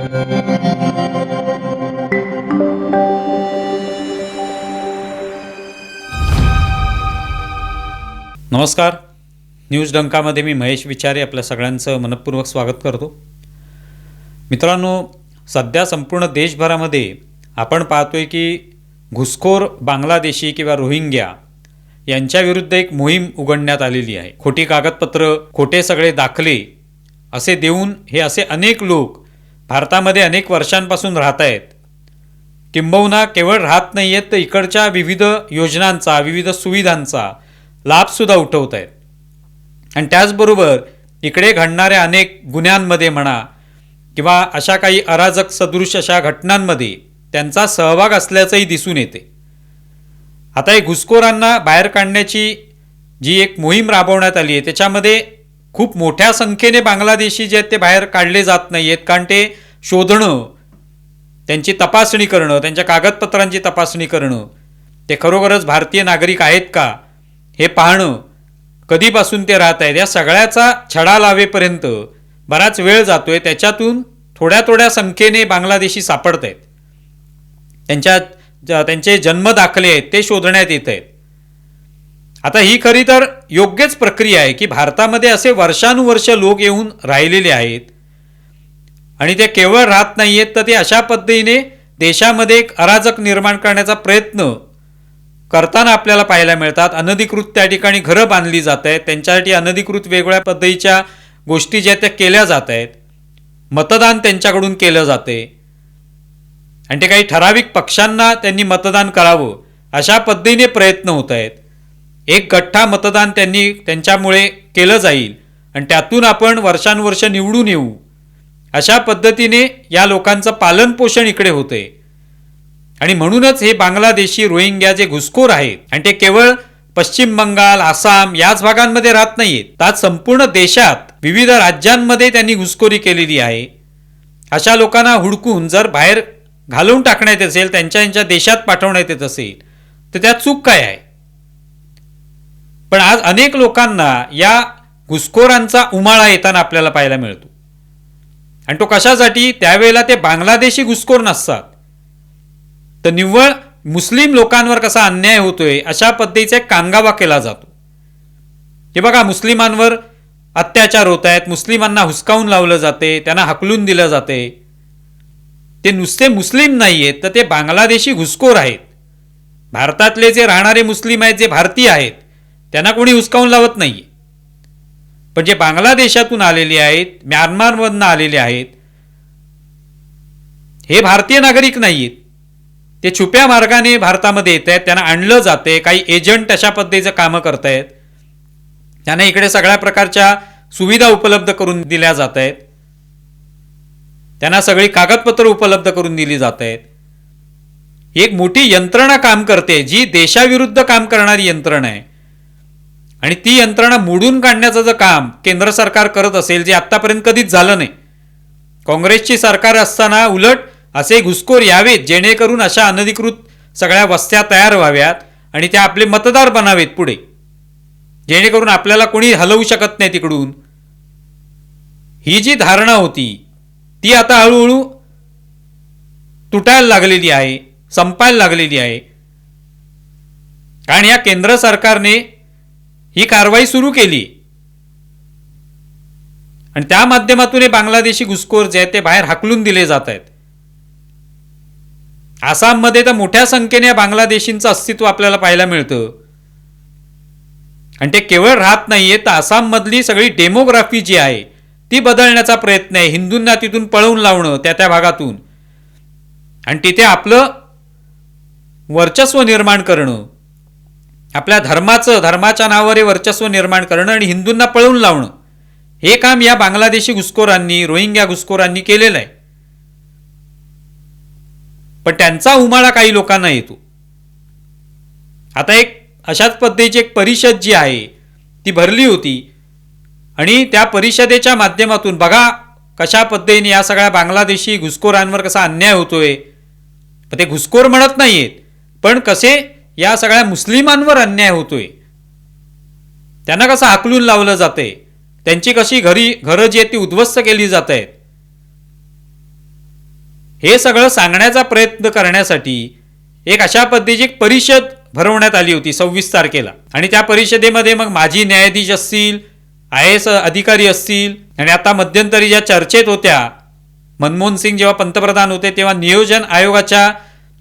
नमस्कार. न्यूज डंकामध्ये मी महेश विचारे आपल्या सगळ्यांचं मनपूर्वक स्वागत करतो. मित्रांनो सध्या संपूर्ण देशभरामध्ये आपण पाहतोय की घुसखोर बांगलादेशी किंवा रोहिंग्या यांच्याविरुद्ध एक मोहीम उघडण्यात आलेली आहे. खोटी कागदपत्र खोटे सगळे दाखले असे देऊन हे असे अनेक लोक भारतामध्ये अनेक वर्षांपासून राहत आहेत किंबहुना केवळ राहत नाही आहेत तर इकडच्या विविध योजनांचा विविध सुविधांचा लाभसुद्धा उठवत आहेत आणि त्याचबरोबर इकडे घडणाऱ्या अनेक गुन्ह्यांमध्ये म्हणा किंवा अशा काही अराजक सदृश अशा घटनांमध्ये त्यांचा सहभाग असल्याचंही दिसून येते. आता हे घुसखोरांना बाहेर काढण्याची जी एक मोहीम राबवण्यात आली आहे त्याच्यामध्ये खूप मोठ्या संख्येने बांगलादेशी जे आहेत ते बाहेर काढले जात नाही आहेत कारण ते शोधणं त्यांची तपासणी करणं त्यांच्या कागदपत्रांची तपासणी करणं ते खरोखरच भारतीय नागरिक आहेत का हे पाहणं कधीपासून ते राहत आहेत या सगळ्याचा छडा लावेपर्यंत बराच वेळ जातोय त्याच्यातून थोड्या थोड्या संख्येने बांगलादेशी सापडत आहेत. त्यांच्या त्यांचे जन्म दाखले आहेत ते शोधण्यात येत आहेत. आता ही खरी तर योग्यच प्रक्रिया आहे की भारतामध्ये असे वर्षानुवर्ष लोक येऊन राहिलेले आहेत आणि ते केवळ राहत नाही आहेत तर ते अशा पद्धतीने देशामध्ये एक अराजक निर्माण करण्याचा प्रयत्न करताना आपल्याला पाहायला मिळतात. अनधिकृत त्या ठिकाणी घरं बांधली जात आहेत. त्यांच्यासाठी अनधिकृत वेगवेगळ्या पद्धतीच्या गोष्टी ज्या आहेत त्या केल्या जात आहेत. मतदान त्यांच्याकडून केलं जाते. आणि ते काही ठराविक पक्षांना त्यांनी मतदान करावं अशा पद्धतीने प्रयत्न होत आहेत. एक गठ्ठा मतदान त्यांनी त्यांच्यामुळे केलं जाईल. आणि त्यातून आपण वर्षानुवर्ष निवडून येऊ. अशा पद्धतीने या लोकांचं पालनपोषण इकडे होते. आणि म्हणूनच हे बांगलादेशी रोहिंग्या जे घुसखोर आहेत आणि ते केवळ पश्चिम बंगाल आसाम याच भागांमध्ये राहत नाहीत तर संपूर्ण देशात विविध राज्यांमध्ये त्यांनी घुसखोरी केलेली आहे. अशा लोकांना हुडकून जर बाहेर घालवून टाकण्यात असेल त्यांच्या यांच्या देशात पाठवण्यात येत असेल तर त्यात चूक काय आहे? पण आज अनेक लोकांना या घुसखोरांचा उमाळा येताना आपल्याला पाहायला मिळतो. आणि तो कशासाठी? त्यावेळेला ते बांगलादेशी घुसखोर नसतात. तर निव्वळ मुस्लिम लोकांवर कसा अन्याय होतोय अशा पद्धतीचा एक कांगावा केला जातो. हे बघा मुस्लिमांवर अत्याचार होत आहेत मुस्लिमांना हुसकावून लावलं जाते त्यांना हकलून दिलं जाते. ते नुसते मुस्लिम नाही आहेत तर ते बांगलादेशी घुसखोर आहेत. भारतातले जे राहणारे मुस्लिम आहेत जे भारतीय आहेत त्यांना कोणी हुसकावून लावत नाही पण जे बांगलादेशातून आलेले आहेत म्यानमारमधनं आलेले आहेत हे भारतीय नागरिक नाही आहेत ते छुप्या मार्गाने भारतामध्ये येत आहेत त्यांना आणलं जाते काही एजंट अशा पद्धतीचं कामं करतायत. त्यांना इकडे सगळ्या प्रकारच्या सुविधा उपलब्ध करून दिल्या जात आहेत त्यांना सगळी कागदपत्र उपलब्ध करून दिली जात आहेत एक मोठी यंत्रणा काम करते जी देशाविरुद्ध काम करणारी यंत्रणा आहे. आणि ती यंत्रणा मोडून काढण्याचं जर काम केंद्र सरकार करत असेल जे आत्तापर्यंत कधीच झालं नाही. काँग्रेसची सरकार असताना उलट असे घुसखोर यावेत जेणेकरून अशा अनधिकृत सगळ्या वस्त्या तयार व्हाव्यात आणि त्या आपले मतदार बनावेत पुढे. जेणेकरून आपल्याला कोणी हलवू शकत नाही तिकडून. ही जी धारणा होती ती आता हळूहळू तुटायला लागलेली आहे संपायला लागलेली आहे. कारण या केंद्र सरकारने ही कारवाई सुरू केली. आणि त्या माध्यमातून हे बांगलादेशी घुसखोर जे आहेत ते बाहेर हाकलून दिले जात आहेत. आसाममध्ये तर मोठ्या संख्येने या बांगलादेशींचं अस्तित्व आपल्याला पाहायला मिळतं. आणि ते केवळ राहत नाहीये तर आसाममधली सगळी डेमोग्राफी जी आहे ती बदलण्याचा प्रयत्न आहे हिंदूंना तिथून पळवून लावणं त्या त्या भागातून. आणि तिथे आपलं वर्चस्व निर्माण करणं आपल्या धर्माचं धर्माच्या नावावर हे वर्चस्व निर्माण करणं आणि हिंदूंना पळवून लावणं हे काम या बांगलादेशी घुसखोरांनी रोहिंग्या घुसखोरांनी केलेलं आहे. पण त्यांचा उमाळा काही लोकांना येतो. आता एक अशाच पद्धतीची एक परिषद जी आहे ती भरली होती. आणि त्या परिषदेच्या माध्यमातून बघा कशा पद्धतीने या सगळ्या बांगलादेशी घुसखोरांवर कसा अन्याय होतोय. ते घुसखोर म्हणत नाहीयेत. पण कसे या सगळ्या मुस्लिमांवर अन्याय होतोय. त्यांना कसं हाकलून लावलं जाते त्यांची कशी घरी घरं जी आहेत ती उद्ध्वस्त केली जात आहेत हे सगळं सांगण्याचा प्रयत्न करण्यासाठी एक अशा पद्धतीची एक परिषद भरवण्यात आली होती सव्वीस तारखेला. आणि त्या परिषदेमध्ये मग माजी न्यायाधीश असतील आय एस अधिकारी असतील आणि आता मध्यंतरी ज्या चर्चेत होत्या मनमोहन सिंग जेव्हा पंतप्रधान होते तेव्हा नियोजन आयोगाच्या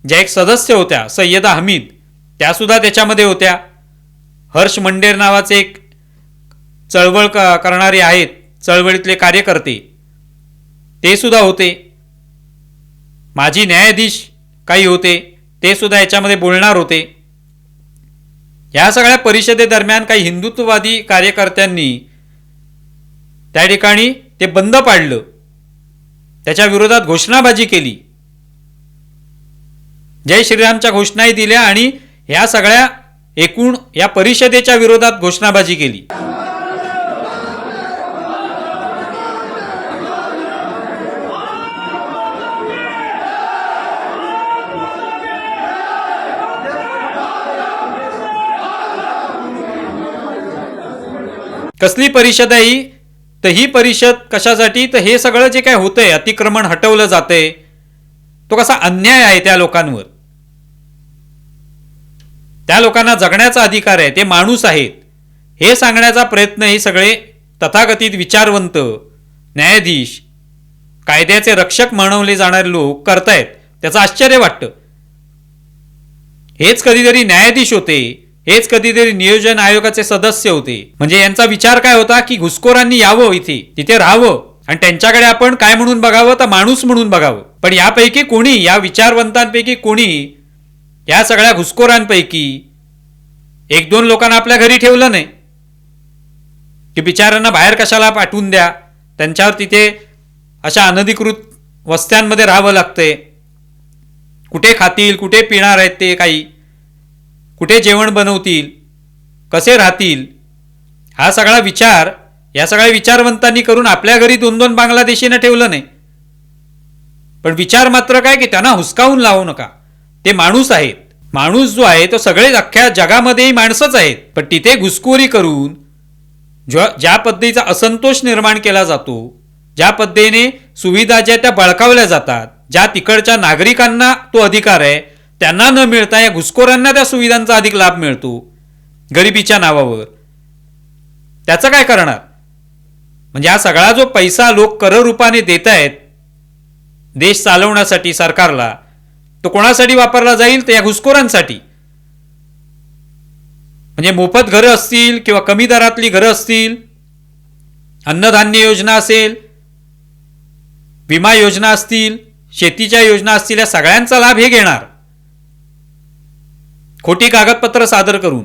ज्या एक सदस्य होत्या सय्यदा हमीद त्यासुद्धा त्याच्यामध्ये होत्या. हर्ष मंडेर नावाचे एक चळवळ क- करणारे आहेत चळवळीतले कार्यकर्ते. ते सुद्धा होते. माजी न्यायाधीश काही होते ते सुद्धा याच्यामध्ये बोलणार होते. या सगळ्या परिषदेदरम्यान काही हिंदुत्ववादी कार्यकर्त्यांनी त्या ठिकाणी ते बंद पाडलं. त्याच्या विरोधात घोषणाबाजी केली. जय श्रीरामच्या घोषणाही दिल्या आणि या सगळ्या एकूण या परिषदेच्या विरोधात घोषणाबाजी केली. कसली परिषद आहे ही? तर ही परिषद कशासाठी? तर हे सगळं जे काय होतंय अतिक्रमण हटवलं जातंय तो कसा अन्याय आहे त्या लोकांवर? त्या लोकांना जगण्याचा अधिकार आहे ते माणूस आहेत. हे सांगण्याचा प्रयत्न हे सगळे तथाकथित विचारवंत न्यायाधीश कायद्याचे रक्षक म्हणवले जाणारे लोक करतायत. त्याचं आश्चर्य वाटतं. हेच कधीतरी न्यायाधीश होते. हेच कधीतरी नियोजन आयोगाचे सदस्य होते. म्हणजे यांचा विचार काय होता की घुसखोरांनी यावं इथे तिथे राहावं. आणि त्यांच्याकडे आपण काय म्हणून बघावं? तर माणूस म्हणून बघावं. पण यापैकी कोणी या विचारवंतांपैकी कोणी या सगळ्या घुसखोरांपैकी एक दोन लोकांना आपल्या घरी ठेवलं नाही. की बिचाऱ्यांना बाहेर कशाला पाठवून द्या? त्यांच्यावर तिथे अशा अनधिकृत वस्त्यांमध्ये राहावं लागतंय. कुठे खातील कुठे पिणार आहेत ते काही? कुठे जेवण बनवतील? कसे राहतील? हा सगळा विचार या सगळ्या विचारवंतांनी करून आपल्या घरी दोन दोन बांगलादेशीनं ठेवलं नाही. पण विचार मात्र काय की त्यांना हुसकावून लावू नका. ते माणूस आहेत. माणूस जो आहे तो सगळे अख्ख्या जगामध्येही माणसंच आहेत. पण तिथे घुसखोरी करून ज्या ज्या पद्धतीचा असंतोष निर्माण केला जातो ज्या पद्धतीने सुविधा ज्या त्या बळकावल्या जातात ज्या तिकडच्या नागरिकांना तो अधिकार आहे त्यांना न मिळता या घुसखोरांना त्या सुविधांचा अधिक लाभ मिळतो. गरिबीच्या नावावर. त्याचं काय करणार? म्हणजे हा सगळा जो पैसा लोक कर रूपाने देत आहेत देश चालवण्यासाठी सरकारला तो कोणासाठी वापरला जाईल? तर या घुसखोरांसाठी. म्हणजे मोफत घरं असतील किंवा कमी दरातली घरं असतील अन्नधान्य योजना असेल विमा योजना असतील शेतीच्या योजना असतील या सगळ्यांचा लाभ हे घेणार. खोटी कागदपत्र सादर करून.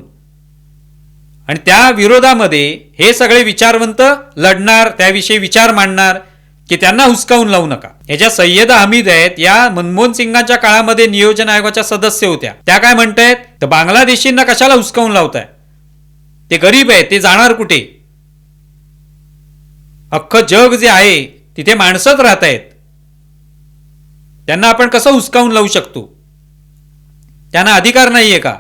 आणि त्या विरोधामध्ये हे सगळे विचारवंत लढणार त्याविषयी विचार मांडणार की त्यांना हुसकावून लावू नका. याच्या सय्यदा हमीद आहेत या मनमोहन सिंगाच्या काळामध्ये नियोजन आयोगाच्या सदस्य होत्या. त्या काय म्हणतायत? तर बांगलादेशींना कशाला हुसकावून लावताय? ते गरीब आहेत ते जाणार कुठे? अख्खं जग जे आहे तिथे माणसंच राहत आहेत त्यांना आपण कसं हुसकावून लावू शकतो? त्यांना अधिकार नाहीये का?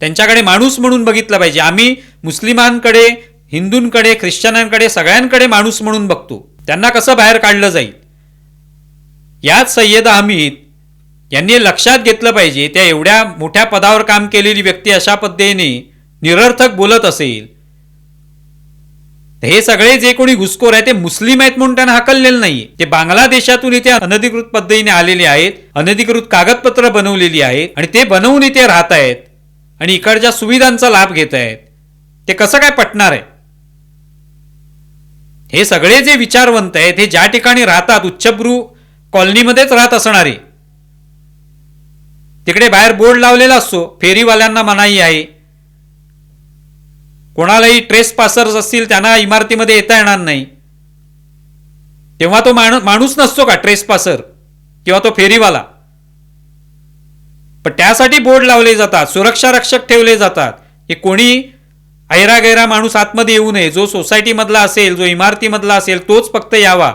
त्यांच्याकडे माणूस म्हणून बघितलं पाहिजे. आम्ही मुस्लिमांकडे हिंदूंकडे ख्रिश्चनांकडे सगळ्यांकडे माणूस म्हणून बघतो. त्यांना कसं बाहेर काढलं जाईल? याच सय्यद हमीद यांनी लक्षात घेतलं पाहिजे त्या एवढ्या मोठ्या पदावर काम केलेली व्यक्ती अशा पद्धतीने निरर्थक बोलत असेल. तर हे सगळे जे कोणी घुसखोर आहे ते मुस्लिम आहेत म्हणून त्यांना हकललेलं नाही ते बांगलादेशातून इथे अनधिकृत पद्धतीने आलेले आहेत अनधिकृत कागदपत्र बनवलेली आहेत आणि ते बनवून इथे राहत आहेत आणि इकडच्या सुविधांचा लाभ घेत आहेत ते कसं काय पटणार आहे? हे सगळे जे विचारवंत आहेत हे ज्या ठिकाणी राहतात उच्चभ्रू कॉलनीमध्येच राहत असणारे तिकडे बाहेर बोर्ड लावलेला असतो फेरीवाल्यांना मनाई आहे. कोणालाही ट्रेस पासर्स असतील त्यांना इमारतीमध्ये येता येणार नाही. तेव्हा तो माणू माणूस नसतो का ट्रेस पासर किंवा तो फेरीवाला? पण त्यासाठी बोर्ड लावले जातात सुरक्षा रक्षक ठेवले जातात. की कोणी ऐरा गैरा माणूस आतमध्ये येऊ नये. जो सोसायटीमधला असेल जो इमारतीमधला असेल तोच फक्त यावा.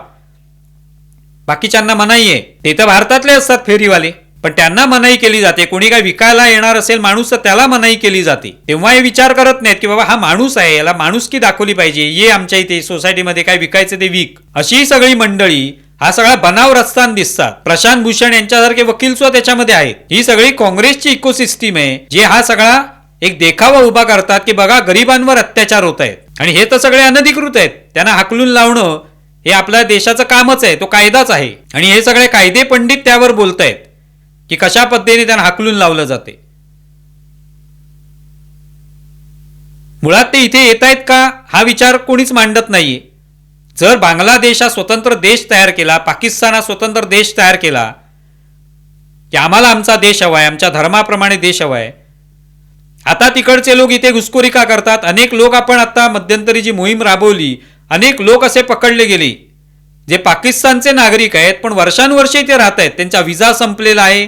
बाकीच्यांना मनाई आहे. ते तर भारतातले असतात फेरीवाले. पण त्यांना मनाई केली जाते. कोणी काय विकायला येणार असेल माणूस तर त्याला मनाई केली जाते. तेव्हा हे विचार करत नाहीत की बाबा हा माणूस आहे. याला माणुसकी दाखवली पाहिजे? ये आमच्या इथे सोसायटीमध्ये काय विकायचं ते विक. अशी सगळी मंडळी हा सगळा बनाव रस्तान दिसतात. प्रशांत भूषण यांच्यासारखे वकील सुद्धा त्याच्यामध्ये आहेत. ही सगळी काँग्रेसची इकोसिस्टीम आहे जे हा सगळा एक देखावा उभा करतात की बघा गरिबांवर अत्याचार होत आहेत. आणि हे तर सगळे अनधिकृत आहेत. त्यांना हाकलून लावणं हे आपल्या देशाचं कामच आहे तो कायदाच आहे. आणि हे सगळे कायदे पंडित त्यावर बोलतायत की कशा पद्धतीने त्यांना हाकलून लावलं जाते. मुळात ते इथे येत आहेत का हा विचार कोणीच मांडत नाहीये. जर बांगलादेश हा स्वतंत्र देश तयार केला पाकिस्तान हा स्वतंत्र देश तयार केला की आम्हाला आमचा देश हवाय आमच्या धर्माप्रमाणे देश हवाय आता तिकडचे लोक इथे घुसखोरी का करतात? अनेक लोक आपण आता मध्यंतरी जी मोहीम राबवली अनेक लोक असे पकडले गेले जे पाकिस्तानचे नागरिक आहेत पण वर्षानुवर्षे इथे राहत आहेत. त्यांचा विजा संपलेला आहे.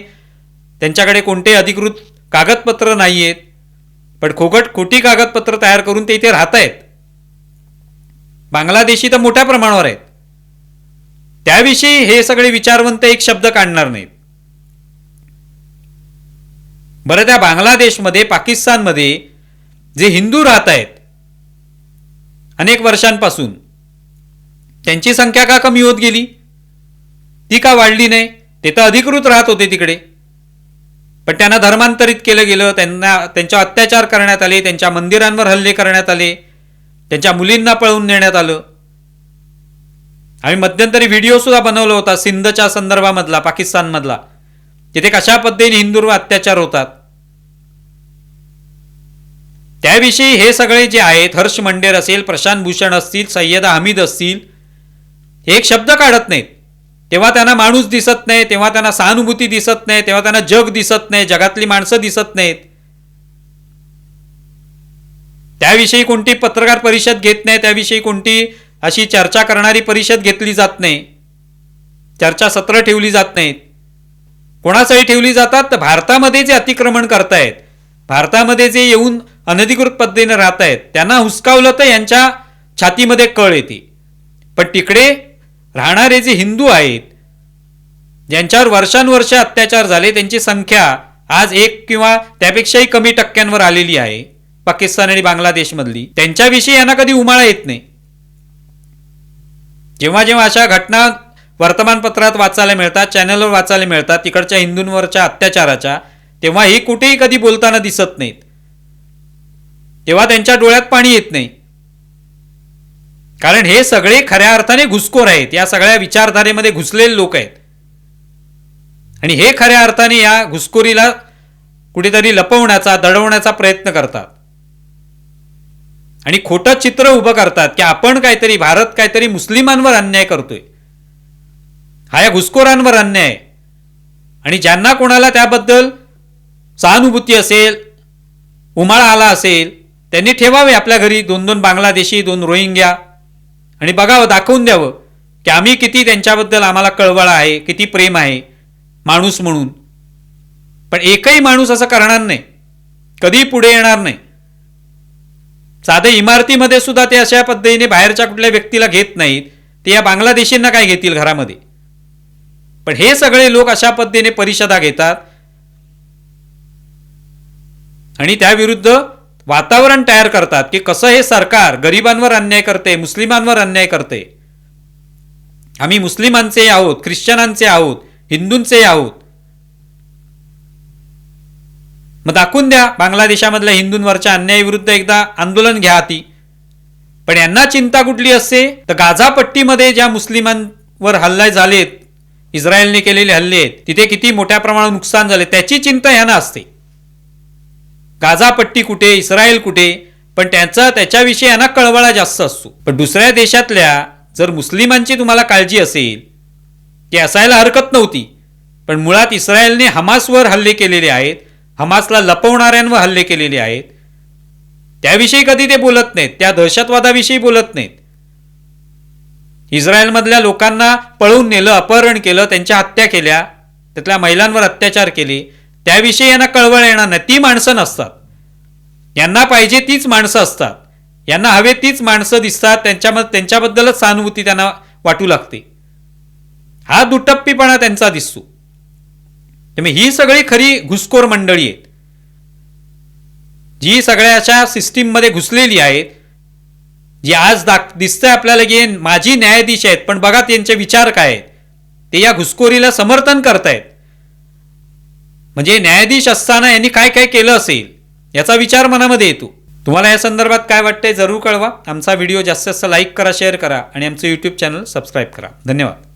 त्यांच्याकडे कोणते अधिकृत कागदपत्र नाही आहेत पण खोगट खोटी कागदपत्र तयार करून ते इथे राहत आहेत. बांगलादेशी तर मोठ्या प्रमाणावर आहेत. त्याविषयी हे सगळे विचारवंत एक शब्द काढणार नाहीत. बरं त्या बांगलादेशमध्ये पाकिस्तानमध्ये जे हिंदू राहत आहेत अनेक वर्षांपासून त्यांची संख्या का कमी होत गेली? ती का वाढली नाही? ते तर अधिकृत राहत होते तिकडे. पण त्यांना धर्मांतरित केलं गेलं त्यांना त्यांच्या अत्याचार करण्यात आले त्यांच्या मंदिरांवर हल्ले करण्यात आले त्यांच्या मुलींना पळवून नेण्यात आलं. आम्ही मध्यंतरी व्हिडिओ सुद्धा बनवला होता सिंधच्या संदर्भामधला पाकिस्तानमधला. तिथे कशा पद्धतीने हिंदूंवर अत्याचार होतात. त्याविषयी हे सगळे जे आहेत हर्ष मंडेर असेल प्रशांत भूषण असतील सय्यदा हमीद असतील हे एक शब्द काढत नाहीत. तेव्हा त्यांना माणूस दिसत नाही तेव्हा त्यांना सहानुभूती दिसत नाही तेव्हा त्यांना जग दिसत नाही जगातली माणसं दिसत नाहीत. त्याविषयी कोणती पत्रकार परिषद घेत नाही त्याविषयी कोणती अशी चर्चा करणारी परिषद घेतली जात नाही. चर्चा सत्र ठेवली जात नाहीत. कोणासाठी ठेवली जातात तर भारतामध्ये जे अतिक्रमण करतायत भारतामध्ये जे येऊन अनधिकृत पद्धतीने राहत आहेत त्यांना हुसकावलं तर यांच्या छातीमध्ये कळ येते. पण तिकडे राहणारे जे हिंदू आहेत ज्यांच्यावर वर्षानुवर्ष अत्याचार झाले त्यांची संख्या आज एक किंवा त्यापेक्षाही कमी टक्क्यांवर आलेली आहे पाकिस्तान आणि बांगलादेशमधली. त्यांच्याविषयी यांना कधी उमाळा येत नाही. जेव्हा जेव्हा अशा घटना वर्तमानपत्रात वाचायला मिळतात चॅनलवर वाचायला मिळतात तिकडच्या हिंदूंवरच्या अत्याचाराच्या तेव्हा हे कुठेही कधी बोलताना दिसत नाहीत. तेव्हा त्यांच्या डोळ्यात पाणी येत नाही. कारण हे सगळे खऱ्या अर्थाने घुसखोर आहेत या सगळ्या विचारधारेमध्ये घुसलेले लोक आहेत. आणि हे खऱ्या अर्थाने या घुसखोरीला कुठेतरी लपवण्याचा दडवण्याचा प्रयत्न करतात. आणि खोटं चित्र उभं करतात की आपण काहीतरी भारत काहीतरी मुस्लिमांवर अन्याय करतोय. हा या घुसखोरांवर अन्याय. आहे आणि ज्यांना कोणाला त्याबद्दल सहानुभूती असेल उमाळा आला असेल त्यांनी ठेवावे आपल्या घरी दोन दोन बांगलादेशी दोन रोहिंग्या. आणि बघावं दाखवून द्यावं की आम्ही किती त्यांच्याबद्दल आम्हाला कळवळ आहे किती प्रेम आहे माणूस म्हणून. पण एकही माणूस असं करणार नाही. कधी पुढे येणार नाही. साधे इमारतीमध्ये सुद्धा ते अशा पद्धतीने बाहेरच्या कुठल्या व्यक्तीला घेत नाहीत. ते या बांगलादेशींना काय घेतील घरामध्ये? पण हे सगळे लोक अशा पद्धतीने परिषदा घेतात. आणि त्याविरुद्ध वातावरण तयार करतात की कसं हे सरकार गरिबांवर अन्याय करते मुस्लिमांवर अन्याय करते. आम्ही मुस्लिमांचे आहोत ख्रिश्चनांचे आहोत हिंदूंचे आहोत. मग दाखवून द्या बांगलादेशामधल्या हिंदूंवरच्या अन्यायाविरुद्ध एकदा आंदोलन घ्या ती पण यांना चिंता कुठली असते? तर गाझापट्टीमध्ये ज्या मुस्लिमांवर हल्ले झालेत इस्रायलने केलेले हल्ले आहेत. तिथे किती मोठ्या प्रमाणात नुकसान झाले त्याची चिंता यांना असते. गाझा पट्टी कुठे इस्रायल कुठे पण त्यांचा त्याच्याविषयी यांना कळवळा जास्त असतो. पण दुसऱ्या देशातल्या जर मुस्लिमांची तुम्हाला काळजी असेल ती असायला हरकत नव्हती. पण मुळात इस्रायलने हमासवर हल्ले केलेले आहेत हमासला लपवणाऱ्यांवर हल्ले केलेले आहेत. त्याविषयी कधी ते बोलत नाहीत त्या दहशतवादाविषयी बोलत नाहीत. इस्रायलमधल्या लोकांना पळवून नेलं अपहरण केलं त्यांच्या हत्या केल्या त्यातल्या महिलांवर अत्याचार केले त्याविषयी यांना कळवळ येणार नाही. ती माणसं नसतात. यांना पाहिजे तीच माणसं असतात. यांना हवे तीच माणसं दिसतात. त्यांच्यामध्ये त्यांच्याबद्दलच सहानुभूती त्यांना वाटू लागते. हा दुटप्पीपणा त्यांचा दिसतो. त्यामुळे ही सगळी खरी घुसखोर मंडळी आहेत. जी सगळ्या अशा सिस्टीममध्ये घुसलेली आहेत जे आज दाख दिसतंय आपल्याला की माझी माजी न्यायाधीश आहेत पण बघा त्यांचे विचार काय आहेत. ते या घुसखोरीला समर्थन करतायत. म्हणजे न्यायाधीश असताना यांनी काय काय केलं असेल याचा विचार मनामध्ये येतो. तुम्हाला या संदर्भात काय वाटतंय जरूर कळवा. आमचा व्हिडिओ जास्तीत जास्त लाईक करा शेअर करा आणि आमचं यूट्यूब चॅनल सबस्क्राईब करा. धन्यवाद.